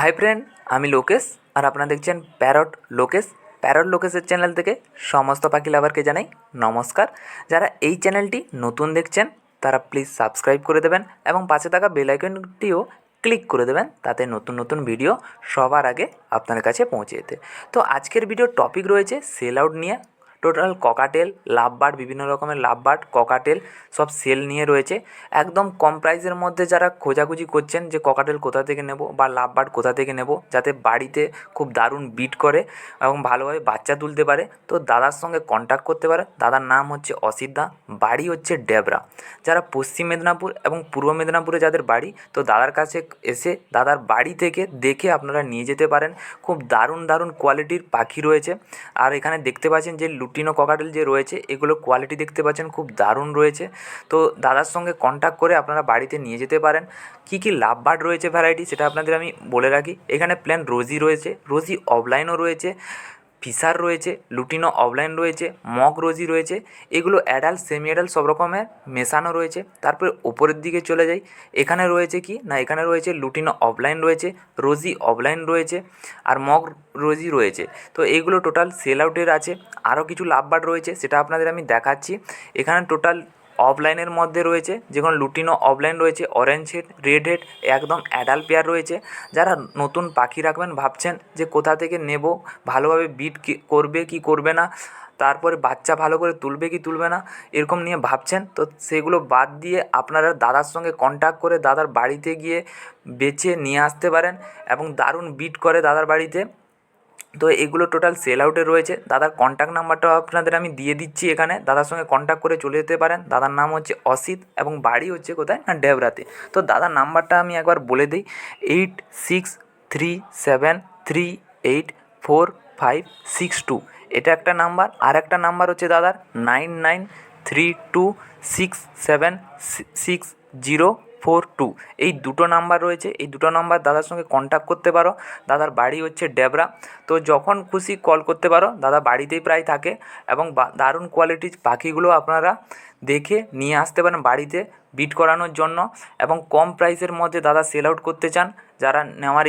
Hi friend আমি লোকেশ আর আপনারা দেখছেন প্যারট লোকেশ। প্যারট লোকেশের চ্যানেল থেকে সমস্ত পাখি লাভারকে জানাই নমস্কার। যারা এই চ্যানেলটি নতুন দেখছেন, তারা প্লিজ সাবস্ক্রাইব করে দেবেন এবং পাশে থাকা বেল আইকনটিও ক্লিক করে দেবেন তাতে নতুন নতুন ভিডিও সবার আগে আপনার কাছে পৌঁছে যেতে। তো আজকের ভিডিওর টপিক রয়েছে সেল আউট নিয়ে। টোটাল ককাটেল, লাভবার্ড, বিভিন্ন রকমের লাভবার্ড, ককাটেল সব সেল নিয়ে রয়েছে। একদম কম প্রাইসের মধ্যে যারা খোঁজাখুঁজি করছেন যে ককাটেল কোথা থেকে নেব বা লাভবার্ড কোথা থেকে নেব, যাতে বাড়িতে খুব দারুণ বিট করে এবং ভালোভাবে বাচ্চা তুলতে পারে, তো দাদার সঙ্গে কন্ট্যাক্ট করতে পারে। দাদার নাম হচ্ছে অসিত দা, বাড়ি হচ্ছে ডেবরা। যারা পশ্চিম মেদিনীপুর এবং পূর্ব মেদিনীপুরে যাদের বাড়ি, তো দাদার কাছে এসে দাদার বাড়ি থেকে দেখে আপনারা নিয়ে যেতে পারেন। খুব দারুণ দারুণ কোয়ালিটির পাখি রয়েছে। আর এখানে দেখতে পাচ্ছেন যে লুটিনো ককাটেল যে রয়েছে, এগুলো কোয়ালিটি দেখতে পাচ্ছেন, খুব দারুণ রয়েছে। তো দাদার সঙ্গে কন্ট্যাক্ট করে আপনারা বাড়িতে নিয়ে যেতে পারেন। কী কী লাভ বার্ড রয়েছে ভ্যারাইটি সেটা আপনাদের আমি বলে রাখি। এখানে প্ল্যান রোজি রয়েছে রোজি অফলাইনও রয়েছে। ফিসার রয়েছে, লুটিনো অফলাইন রয়েছে, মগ রোজি রয়েছে, এগুলো অ্যাডাল্ট সেমি অ্যাডাল্ট সব রকমের মেশানো রয়েছে। তারপরে ওপরের দিকে চলে যাই, এখানে রয়েছে কি? না, এখানে রয়েছে লুটিনো অফলাইন রয়েছে, রোজি অফলাইন রয়েছে, আর মগ রোজি রয়েছে। তো এইগুলো টোটাল সেল আউটের আছে। আরও কিছু লাভবার রয়েছে, সেটা আপনাদের আমি দেখাচ্ছি। এখানে টোটাল অফলাইনের মধ্যে রয়েছে। যেমন লুটিনো অফলাইন রয়েছে অরেঞ্জ হেড রেড হেড একদম অ্যাডাল্ট পেয়ার রয়েছে। যারা নতুন পাখি রাখবেন, ভাবছেন যে কোথা থেকে নেব, ভালোভাবে বিট করবে, কি করবে না, তারপরে বাচ্চা ভালো করে তুলবে, কি তুলবে না, এরকম নিয়ে ভাবছেন, তো সেগুলো বাদ দিয়ে আপনারা দাদার সঙ্গে কন্ট্যাক্ট করে দাদার বাড়িতে গিয়ে বেছে নিয়ে আসতে পারেন এবং দারুণ বিট করে দাদার বাড়িতে। তো এগুলো টোটাল সেল আউটে রয়েছে। দাদার কন্ট্যাক্ট নাম্বারটাও আপনাদের আমি দিয়ে দিচ্ছি এখানে। দাদার সঙ্গে কন্ট্যাক্ট করে চলে যেতে পারেন। দাদার নাম হচ্ছে অসিত এবং বাড়ি হচ্ছে কোথায়? না ডেবরাতে তো দাদার নাম্বারটা আমি একবার বলে দিই। Eight six three seven three eight four five six two এটা একটা নাম্বার আর একটা নাম্বার হচ্ছে দাদার nine nine three two six seven six zero four two. এই দুটো নাম্বার রয়েছে। এই দুটো নাম্বার দাদার সঙ্গে কন্ট্যাক্ট করতে পারো। দাদার বাড়ি হচ্ছে ডেবরা। তো যখন খুশি কল করতে পারো। দাদা বাড়িতেই প্রায় থাকে এবং দারুণ কোয়ালিটির পাখিগুলো আপনারা দেখে নিয়ে আসতে পারেন বাড়িতে বিট করানোর জন্য এবং কম প্রাইসের মধ্যে দাদা সেল আউট করতে চান। যারা নেওয়ার